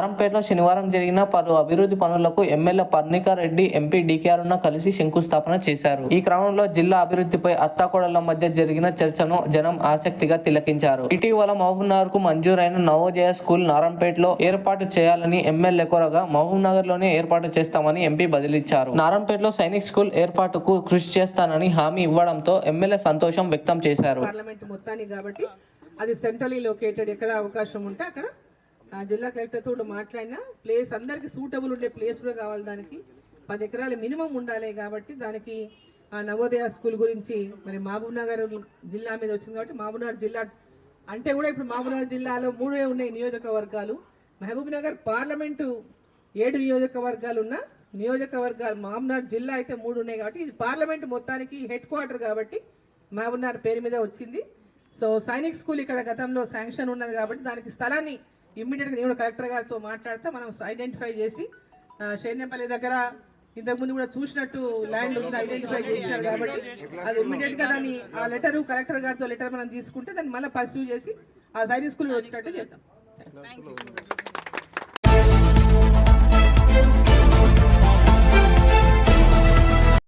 నారంపేటలో శనివారం జరిగిన పలు అభివృద్ధి పనులకు MLA Parnika Reddy MP DKR కలిసి శంకుస్థాపన చేశారు. ఈ క్రమంలో జిల్లా అభివృద్ధిపై అత్తాకోడళ్ళ మధ్య జరిగిన చర్చను జనం ఆసక్తిగా తిలకించారు. ఇటీవల మహబూబ్నగర్కు మంజూరైన నవోదయ స్కూల్ నారంపేటలో ఏర్పాటు చేయాలని ఎమ్మెల్యే కోరగా మహబూబ్నగర్లోనే ఏర్పాటు చేస్తామని ఎంపీ బదిలిచ్చారు. నారంపేటలో సైనిక్ స్కూల్ ఏర్పాటుకు కృషి చేస్తానని హామీ ఇవ్వడంతో ఎమ్మెల్యే సంతోషం వ్యక్తం చేశారు. పార్లమెంట్ మొత్తానికి కాబట్టి అది సెంట్రలీ లొకేటెడ్ ఎక్కడ అవకాశం ఉంటే అక్కడ జిల్లా కలెక్టర్తో మాట్లాడినా ప్లేస్ అందరికీ సూటబుల్ ఉండే ప్లేస్ కూడా కావాలి దానికి. పది ఎకరాలు మినిమం ఉండాలి కాబట్టి దానికి ఆ నవోదయ స్కూల్ గురించి మరి మహబూబ్నగర్ జిల్లా మీద వచ్చింది కాబట్టి మహబూబ్నగర్ జిల్లా అంటే కూడా ఇప్పుడు మహబూబ్నగర్ జిల్లాలో మూడే ఉన్నాయి నియోజకవర్గాలు. మహబూబ్నగర్ పార్లమెంటు ఏడు నియోజకవర్గాలు ఉన్న నియోజకవర్గాలు మహబూబ్నగర్ జిల్లా అయితే మూడు ఉన్నాయి కాబట్టి ఇది పార్లమెంట్ మొత్తానికి హెడ్ క్వార్టర్ కాబట్టి మహబూబ్నగర్ పేరు మీద వచ్చింది. సో సైనిక్ స్కూల్ ఇక్కడ గతంలో శాంక్షన్ ఉన్నది కాబట్టి దానికి స్థలాన్ని ఇమ్మీడియట్గా నేను కలెక్టర్ గారితో మాట్లాడితే. మనం ఐడెంటిఫై చేసి శైన్యపల్లి దగ్గర ఇంతకుముందు కూడా చూసినట్టు ల్యాండ్ ఉంది ఐడెంటిఫై చేశారు కాబట్టి అది ఇమ్మీడియట్గా దాన్ని ఆ లెటర్ కలెక్టర్ గారితో లెటర్ మనం తీసుకుంటే దాన్ని మళ్ళీ పర్సూ చేసి ఆ సైనిక్ స్కూల్ వచ్చినట్టు చేద్దాం.